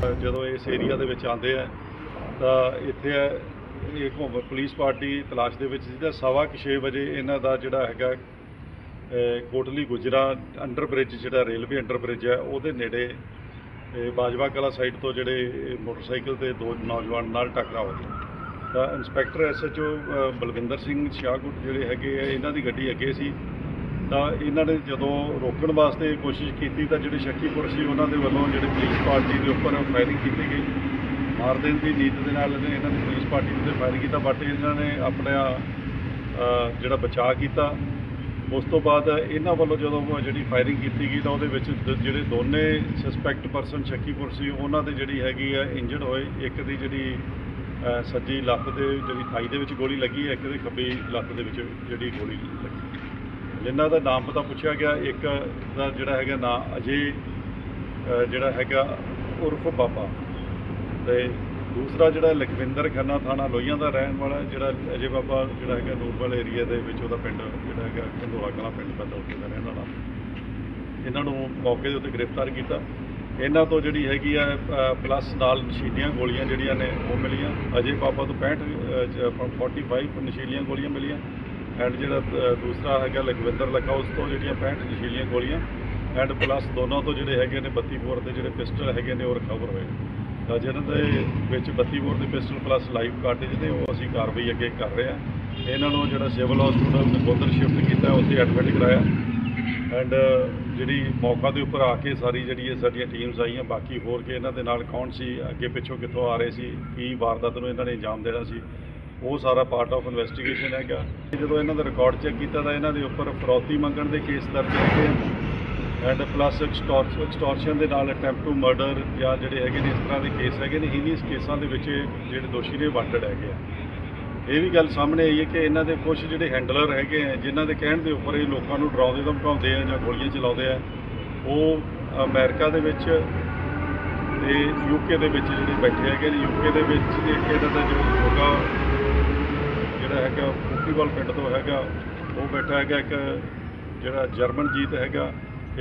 ਜਦੋਂ ਇਸ ਏਰੀਆ ਦੇ ਵਿੱਚ ਆਉਂਦੇ ਆ, ਤਾਂ ਇੱਥੇ ਇਹ ਘੁੰਮ ਪੁਲਿਸ ਪਾਰਟੀ ਤਲਾਸ਼ ਦੇ ਵਿੱਚ ਸੀ ਸਵਾ ਕੁ ਛੇ ਵਜੇ ਇਹਨਾਂ ਦਾ ਜਿਹੜਾ ਹੈਗਾ ਕੋਟਲੀ ਗੁਜਰਾ ਅੰਡਰ ਬ੍ਰਿਜ ਜਿਹੜਾ ਰੇਲਵੇ ਅੰਡਰ ਬ੍ਰਿਜ ਹੈ ਉਹਦੇ ਨੇੜੇ ਬਾਜਵਾ ਕਲਾ ਸਾਈਡ ਤੋਂ ਜਿਹੜੇ ਮੋਟਰਸਾਈਕਲ ਤੇ ਦੋ ਨੌਜਵਾਨ ਨਾਲ ਟਕਰਾ ਹੋ ਗਿਆ। ਤਾਂ ਇੰਸਪੈਕਟਰ ਐਸਐਚਓ ਬਲਵਿੰਦਰ ਸਿੰਘ ਸ਼ਾਹਕੋਟ ਜਿਹੜੇ ਹੈਗੇ ਆ, ਇਹਨਾਂ ਦੀ ਗੱਡੀ ਅੱਗੇ ਸੀ। ਤਾਂ ਇਹਨਾਂ ਨੇ ਜਦੋਂ ਰੋਕਣ ਵਾਸਤੇ ਕੋਸ਼ਿਸ਼ ਕੀਤੀ ਤਾਂ ਜਿਹੜੇ ਸ਼ੱਕੀ ਪੁਰਸ਼ ਸੀ ਉਹਨਾਂ ਦੇ ਵੱਲੋਂ ਜਿਹੜੇ ਪੁਲਿਸ ਪਾਰਟੀ ਦੇ ਉੱਪਰ ਫਾਇਰਿੰਗ ਕੀਤੀ ਗਈ। ਮਾਰ ਦੇਣ ਦੀ ਨੀਤ ਦੇ ਨਾਲ ਇਹਨਾਂ ਨੇ ਪੁਲਿਸ ਪਾਰਟੀ ਦੇ ਉੱਤੇ ਫਾਇਰ ਕੀਤਾ ਬਟ ਇਹਨਾਂ ਨੇ ਆਪਣਾ ਜਿਹੜਾ ਬਚਾਅ ਕੀਤਾ। ਉਸ ਤੋਂ ਬਾਅਦ ਇਹਨਾਂ ਵੱਲੋਂ ਜਦੋਂ ਜਿਹੜੀ ਫਾਇਰਿੰਗ ਕੀਤੀ ਗਈ ਤਾਂ ਉਹਦੇ ਵਿੱਚ ਦ- ਜਿਹੜੇ ਦੋਨੇ ਸਸਪੈਕਟ ਪਰਸਨ ਸ਼ੱਕੀ ਪੁਰਸ਼ ਸੀ, ਉਹਨਾਂ ਦੇ ਜਿਹੜੀ ਹੈਗੀ ਆ ਇੰਜਰਡ ਹੋਏ। ਇੱਕ ਦੀ ਜਿਹੜੀ ਸੱਜੀ ਲੱਤ ਦੇ ਜਿਹੜੀ ਥਾਈ ਦੇ ਵਿੱਚ ਗੋਲੀ ਲੱਗੀ ਹੈ ਇੱਕ ਦੇ ਖੱਬੀ ਲੱਤ ਦੇ ਵਿੱਚ ਜਿਹੜੀ ਗੋਲੀ ਲੱਗੀ ਜਿਨ੍ਹਾਂ ਦਾ ਨਾਮ ਪਤਾ ਪੁੱਛਿਆ ਗਿਆ ਇੱਕ ਦਾ ਜਿਹੜਾ ਹੈਗਾ ਨਾਂ ਅਜੇ ਜਿਹੜਾ ਹੈਗਾ ਉਰਫ ਬਾਬਾ ਤੇ ਦੂਸਰਾ ਜਿਹੜਾ ਲਖਵਿੰਦਰ ਖੰਨਾ ਥਾਣਾ ਲੋਹੀਆਂ ਦਾ ਰਹਿਣ ਵਾਲਾ ਜਿਹੜਾ ਅਜੇ ਬਾਬਾ ਜਿਹੜਾ ਹੈਗਾ ਨੂਰਵਾਲ ਏਰੀਆ ਦੇ ਵਿੱਚ ਉਹਦਾ ਪਿੰਡ ਜਿਹੜਾ ਹੈਗਾ ਕੰਦੋਲਾ ਕਲਾ ਪਿੰਡ ਪੈਂਦਾ ਉੱਥੇ ਦਾ ਰਹਿਣ ਵਾਲਾ। ਇਹਨਾਂ ਨੂੰ ਮੌਕੇ ਦੇ ਉੱਤੇ ਗ੍ਰਿਫਤਾਰ ਕੀਤਾ। ਇਹਨਾਂ ਤੋਂ ਜਿਹੜੀ ਹੈਗੀ ਆ ਪਲੱਸ ਨਾਲ ਨਸ਼ੀਲੀਆਂ ਗੋਲੀਆਂ ਜਿਹੜੀਆਂ ਨੇ ਉਹ ਮਿਲੀਆਂ। ਅਜੇ ਬਾਬਾ ਤੋਂ 65 ਅ, ਜ- 45 ਨਸ਼ੀਲੀਆਂ ਗੋਲੀਆਂ ਮਿਲੀਆਂ। ਐਂਡ ਜਿਹੜਾ ਦੂਸਰਾ ਹੈਗਾ ਲਖਵਿੰਦਰ ਲੱਖਾ, ਉਸ ਤੋਂ ਜਿਹੜੀਆਂ 65 ਨਸ਼ੀਲੀਆਂ ਗੋਲੀਆਂ ਐਂਡ ਪਲੱਸ ਦੋਨਾਂ ਤੋਂ ਜਿਹੜੇ ਹੈਗੇ ਨੇ 32 ਬੋਰ ਦੇ ਜਿਹੜੇ ਪਿਸਟਲ ਹੈਗੇ ਨੇ, ਉਹ ਰਿਕਵਰ ਹੋਏ ਤਾਂ ਜਿਹਨਾਂ ਦੇ ਵਿੱਚ 32 ਬੋਰ ਦੇ ਪਿਸਟਲ ਪਲੱਸ ਲਾਈਵ ਕਾਰਟੇਜ ਨੇ ਉਹ ਅਸੀਂ ਕਾਰਵਾਈ ਅੱਗੇ ਕਰ ਰਹੇ ਹਾਂ। ਇਹਨਾਂ ਨੂੰ ਜਿਹੜਾ ਸਿਵਲ ਹਸਪੀਟਲ ਨਕੋਦਰ ਸ਼ਿਫਟ ਕੀਤਾ, ਉੱਥੇ ਐਡਮਿਟ ਕਰਾਇਆ। ਐਂਡ ਜਿਹੜੀ ਮੌਕਾ ਦੇ ਉੱਪਰ ਆ ਕੇ ਸਾਰੀ ਜਿਹੜੀ ਇਹ ਸਾਡੀਆਂ ਟੀਮਸ ਆਈਆਂ, ਬਾਕੀ ਹੋਰ ਕਿ ਇਹਨਾਂ ਦੇ ਨਾਲ ਕੌਣ ਸੀ, ਅੱਗੇ ਪਿੱਛੋਂ ਕਿੱਥੋਂ ਆ ਰਹੇ ਸੀ, ਕੀ ਵਾਰਦਾਤ ਨੂੰ ਇਹਨਾਂ ਨੇ ਅੰਜਾਮ ਦੇਣਾ ਸੀ ਉਹ ਸਾਰਾ ਪਾਰਟ ਆਫ ਇਨਵੈਸਟੀਗੇਸ਼ਨ ਹੈਗਾ। ਜਦੋਂ ਇਹਨਾਂ ਦਾ ਰਿਕਾਰਡ ਚੈੱਕ ਕੀਤਾ ਤਾਂ ਇਹਨਾਂ ਦੇ ਉੱਪਰ ਫਰੌਤੀ ਮੰਗਣ ਦੇ ਕੇਸ ਦਰਜ ਹੈਗੇ ਐਂਡ ਪਲੱਸ ਐਕਸਟੋਰਸ਼ਨ ਦੇ ਨਾਲ ਅਟੈਂਪਟ ਟੂ ਮਰਡਰ ਜਾਂ ਜਿਹੜੇ ਹੈਗੇ ਨੇ ਇਸ ਤਰ੍ਹਾਂ ਦੇ ਕੇਸ ਹੈਗੇ ਨੇ ਇਨੀਸ ਕੇਸਾਂ ਦੇ ਵਿੱਚ ਜਿਹੜੇ ਦੋਸ਼ੀ ਨੇ ਵਾਂਟਡ ਹੈਗੇ ਆ। ਇਹ ਵੀ ਗੱਲ ਸਾਹਮਣੇ ਆਈ ਹੈ ਕਿ ਇਹਨਾਂ ਦੇ ਕੁਝ ਜਿਹੜੇ ਹੈਂਡਲਰ ਹੈਗੇ ਆ, ਜਿਨ੍ਹਾਂ ਦੇ ਕਹਿਣ ਦੇ ਉੱਪਰ ਇਹ ਲੋਕਾਂ ਨੂੰ ਡਰਾਉਂਦੇ ਧਮਕਾਉਂਦੇ ਆ ਜਾਂ ਗੋਲੀਆਂ ਚਲਾਉਂਦੇ ਆ, ਉਹ ਅਮਰੀਕਾ ਦੇ ਵਿੱਚ ਤੇ ਯੂਕੇ ਦੇ ਵਿੱਚ ਜਿਹੜੇ ਬੈਠੇ ਹੈਗੇ ਨੇ ਯੂਕੇ ਦੇ ਵਿੱਚ ਇੱਕ ਇਹਨਾਂ ਦਾ ਜੋ ਹੋਗਾ ਜਿਹੜਾ ਹੈਗਾ, ਫੁੱਟੀਬਾਲ ਪਿੰਡ ਤੋਂ ਹੈਗਾ, ਉਹ ਬੈਠਾ ਹੈਗਾ ਇੱਕ ਜਿਹੜਾ ਜਰਮਨਜੀਤ ਹੈਗਾ,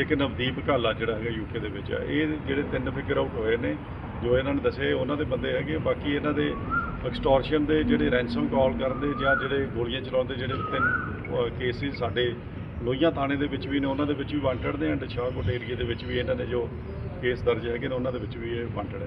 ਇੱਕ ਨਵਦੀਪ ਘਾਲਾ ਜਿਹੜਾ ਹੈਗਾ ਯੂਕੇ ਦੇ ਵਿੱਚ ਆ। ਇਹ ਜਿਹੜੇ ਤਿੰਨ ਫਿਗਰ ਆਊਟ ਹੋਏ ਨੇ, ਜੋ ਇਹਨਾਂ ਨੇ ਦੱਸੇ, ਉਹਨਾਂ ਦੇ ਬੰਦੇ ਹੈਗੇ ਬਾਕੀ ਇਹਨਾਂ ਦੇ ਐਕਸਟੋਰਸ਼ਨ ਦੇ ਜਿਹੜੇ ਰੈਂਸਮ ਕਾਲ ਕਰਦੇ ਜਾਂ ਜਿਹੜੇ ਗੋਲੀਆਂ ਚਲਾਉਂਦੇ ਜਿਹੜੇ ਤਿੰਨ ਕੇਸਿਸ ਸਾਡੇ, ਲੋਹੀਆਂ ਥਾਣੇ ਦੇ ਵਿੱਚ ਵੀ ਨੇ, ਉਹਨਾਂ ਦੇ ਵਿੱਚ ਵੀ ਵਾਂਟਡ ਨੇ ਐਂਡ ਸ਼ਾਹਕੋਟ ਏਰੀਆ ਦੇ ਵਿੱਚ ਵੀ ਇਹਨਾਂ ਨੇ ਜੋ ਕੇਸ ਦਰਜ ਹੈਗੇ ਨੇ, ਉਹਨਾਂ ਦੇ ਵਿੱਚ ਵੀ ਇਹ ਵਾਂਟਡ ਹੈ